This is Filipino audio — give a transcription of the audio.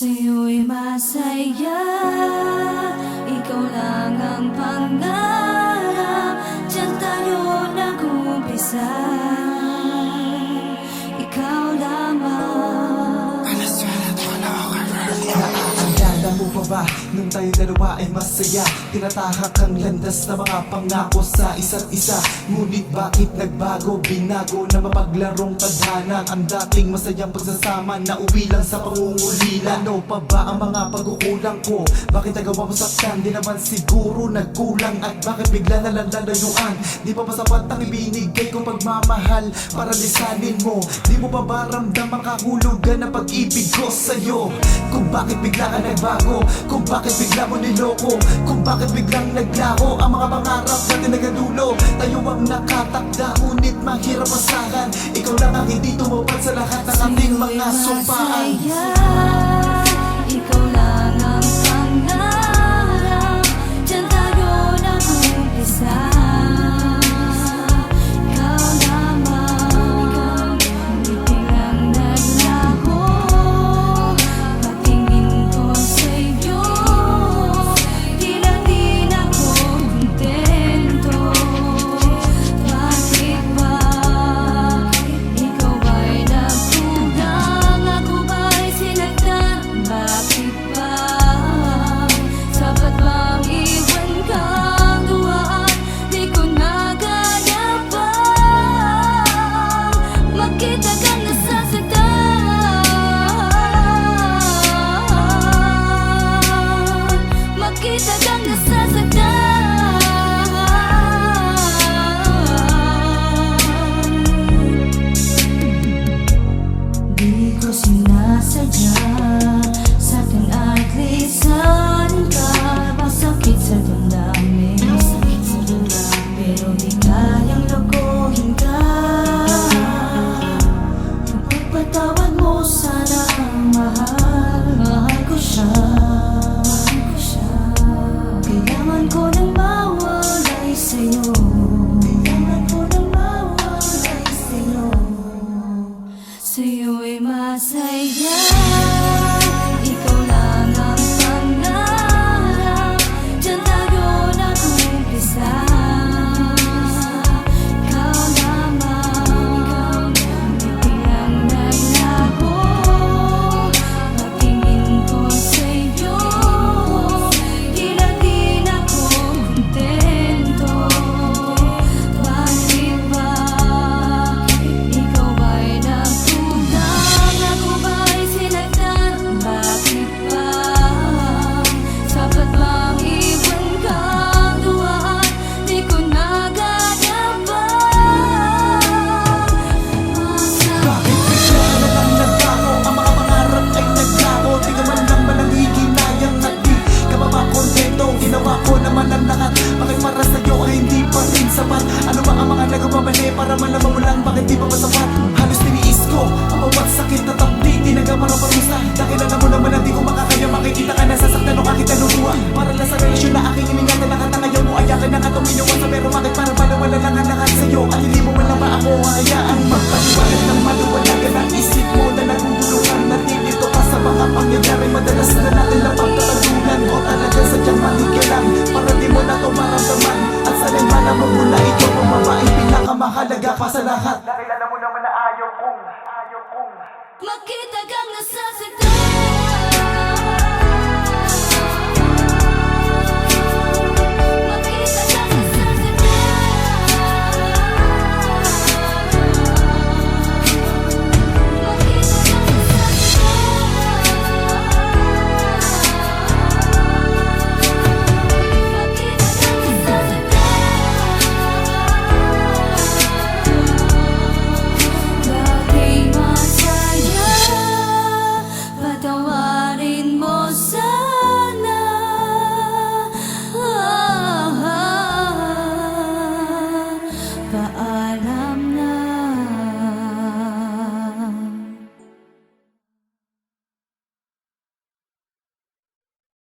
Sa'yo'y masaya Ikaw lang ang pangarap. Diyan tayo nag-umpisa. Ikaw lamang. Naaalala mo pa ba Nung tayo dalawa ay masaya. Tinatahak ang landas na mga pangako sa isa't isa. Ngunit bakit nagbago? Binago na mapaglarong tadhana. Ang dating masayang pagsasama Na uwi lang sa pangungulila. Ano pa ba ang mga pagkukulang ko? Bakit nagawa mo saktan? Di naman siguro nagkulang. At bakit bigla na lang lalayuan? Di pa ba sapat ang ibinigay kong pagmamahal? Para lisanin mo Di mo pa ba ramdam ang kahulugan ng pag-ibig ko sa'yo? Kung bakit bigla ka nagbago? Kung bakit bigla mo niloko? Kung bakit biglang naglaho Ang mga pangarap natin nagadulo Tayo ang nakatakda Ngunit mahirap asahan Ikaw lang ang hindi tumupad sa lahat ng ating mga sumpaan. Masaya Pagpatawad mo sana ang mahal. Mahal ko siya. Kailangan ko nang mawalay sa'yo sapat Ano ba ang mga nagawa mali Para malaman mo bakit di pa ba sapat Halos tiniis ko Ang sakit na tapdi Tinagama ng parusa Dahil alam mo naman na di ko makakaya Makikita ka na sasaktan o kahit naluluwa Para lang sa relasyon na aking sa lahat. Dahil alam mo naman na ayaw kong Ayaw kong Magkita kang nasasaktan